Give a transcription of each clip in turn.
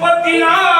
pode tirar.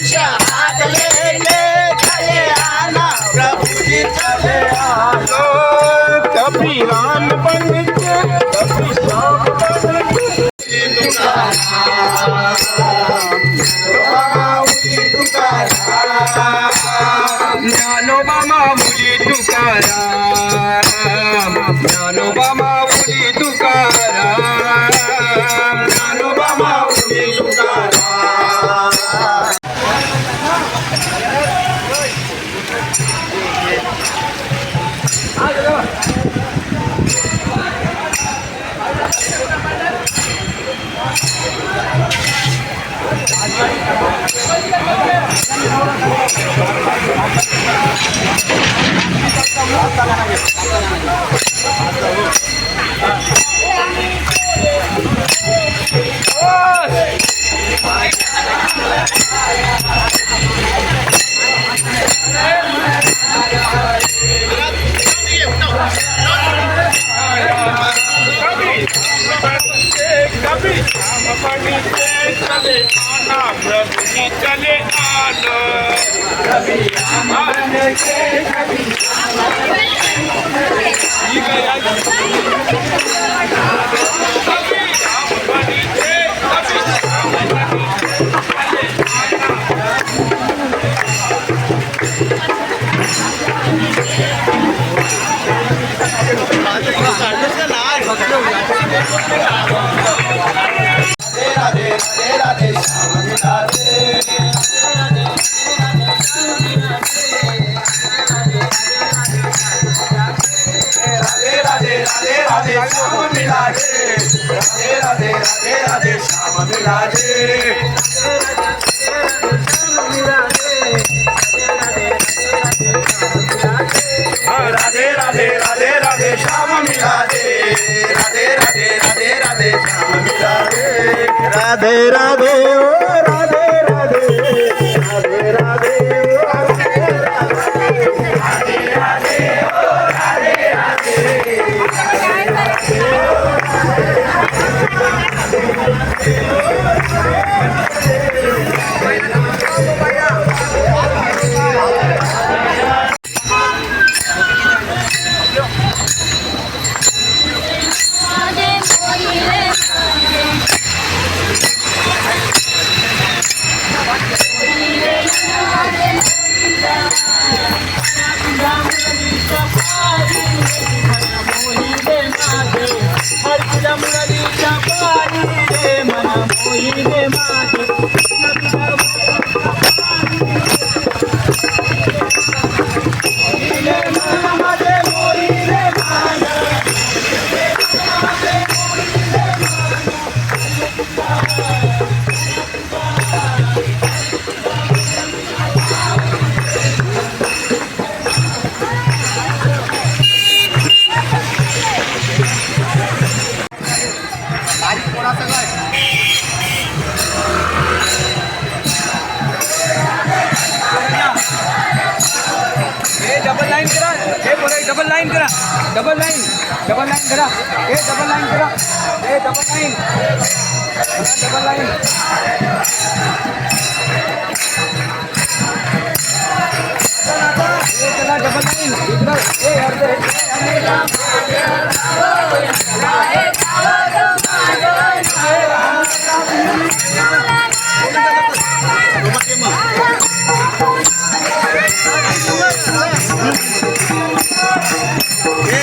Yeah. चले आना प्रभु जी चले आना कभी अमन के कभी Thank you. राधे राधे श्याम मिलाजे. राधे राधे राधे राधे श्याम मिलाजे. राधे राधे राधे राधे श्याम मिलाजे. राधे राधे राधे राधे श्याम मिलाजे. राधे राधे डबल लाईन करा. डबल लाईन डबल लाईन करा. ए डबल लाईन करा. ए double line double line Yeah.